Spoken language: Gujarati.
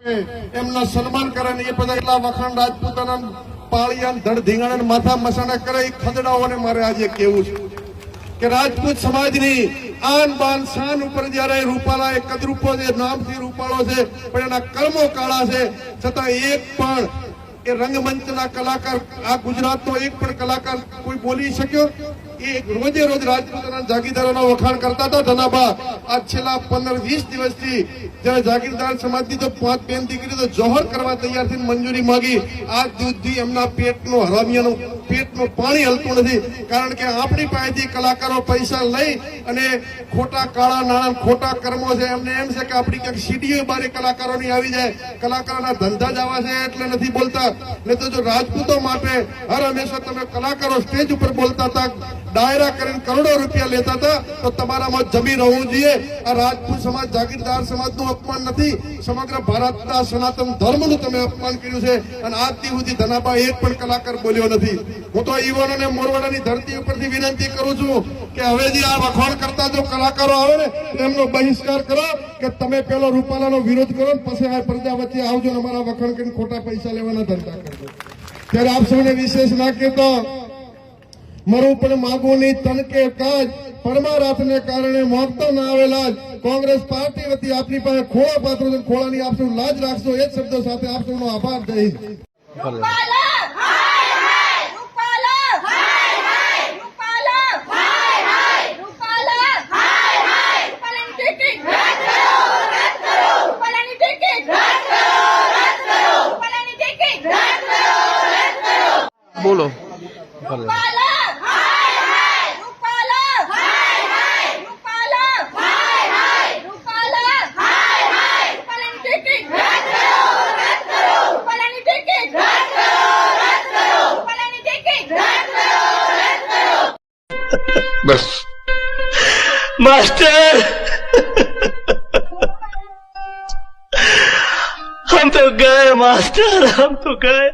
એમના સન્માન કરે ને એ બધા એટલા વખાણ રાજપૂતાના પાળિયા ધડ ધીંગાણા માથા મસાણા કરે ખદડાઓને મારે આજે કેવું છે કે રાજપૂત સમાજની આન બાન શાન ઉપર જયારે રૂપાલા એ કદરૂપો છે, નામથી રૂપાળો છે, પણ એના કર્મો કાળા છે, છતાં એક પણ એ રંગમંચના કલાકાર આ ગુજરાતનો એક પણ કલાકાર કોઈ બોલી શક્યો? એ રોજે રોજ રાજપૂતના જાગીરદારોના વખાણ કરતા હતા. ધનાબા આ છેલ્લા પંદર વીસ દિવસથી જયારે જાગીરદાર સમાજની તો પાંચ બેન દીકરી તો જોહર કરવા તૈયાર થઈને મંજૂરી માંગી. આ દૂધથી એમના પેટનો હરામિયાનું પેટનું પાણી હલતું નથી. કારણ કે આપણી પાસેથી કલાકારો પૈસા લઈ અને ખોટા કાળા નાણાં, ખોટા કર્મો છે. એમને એમ છે કે આપણી ક્યાંક સીડીઓ બારે કલાકારોની આવી જાય. કલાકારોના ધંધા જ આવા છે એટલે નથી બોલતા. નહીં તો જો રાજપૂતો માટે હર હંમેશા તમે કલાકારો સ્ટેજ ઉપર બોલતા હતા, ડાયરા કરીને કરોડો રૂપિયા લેતા હતા, તો તમારામાં જમી રહેવું જોઈએ. આ રાજપૂત સમાજ, જાગીરદાર સમાજનું અપમાન નથી. સમગ્ર ભારતના સનાતન ધર્મનું તમે અપમાન કર્યું છે. અને આજ સુધી ધનાબા એક પણ કલાકાર બોલ્યો નથી. હું તો યુવાનોને મોરવાડાની ધરતી ઉપરથી વિનંતી કરું છું કે હવે જે આ વખોણ કરતા જો કલાકારો આવે ને, એમનો બહિષ્કાર કરો કે તમે પેલો રૂપાલાનો વિરોધ કરો ને, પછી આ પ્રજા વચ્ચે આવજો ને અમારા વખાણ કરીને ખોટા પૈસા લેવાના ધંધા કરજો. ત્યારે આપ સૌને વિશેષ ના કહેતો, મરું પણ માગું નહીં તનકે કાજ પરમારાથને કારણે મોગતો ના આવેલા કોંગ્રેસ પાર્ટી વતી આપની પાસે ખોળા પાત્રો ખોળાની આપ લાજ રાખશો. એ શબ્દો સાથે આપ આભાર જય હિન્દ. રૂપાલા હાય હાય રૂપાલા હાય હાય રૂપાલા હાય હાય રૂપાલા હાય હાય રૂપાલાની ટિકિટ રદ કરો રદ કરો રૂપાલાની ટિકિટ રદ કરો રદ કરો રૂપાલાની ટિકિટ રદ કરો રદ કરો બોલો રૂપાલા હાય હાય રૂપાલા હાય હાય રૂપાલા હાય હાય રૂપાલા હાય હાય રૂપાલાની ટિકિટ રદ કરો રદ કરો રૂપાલાની ટિકિટ રદ કરો રદ કરો રૂપાલાની ટિકિટ રદ કરો રદ બોલો. બસ. માસ્ટર. હમ તો ગયે માસ્ટર. હમ તો ગયે.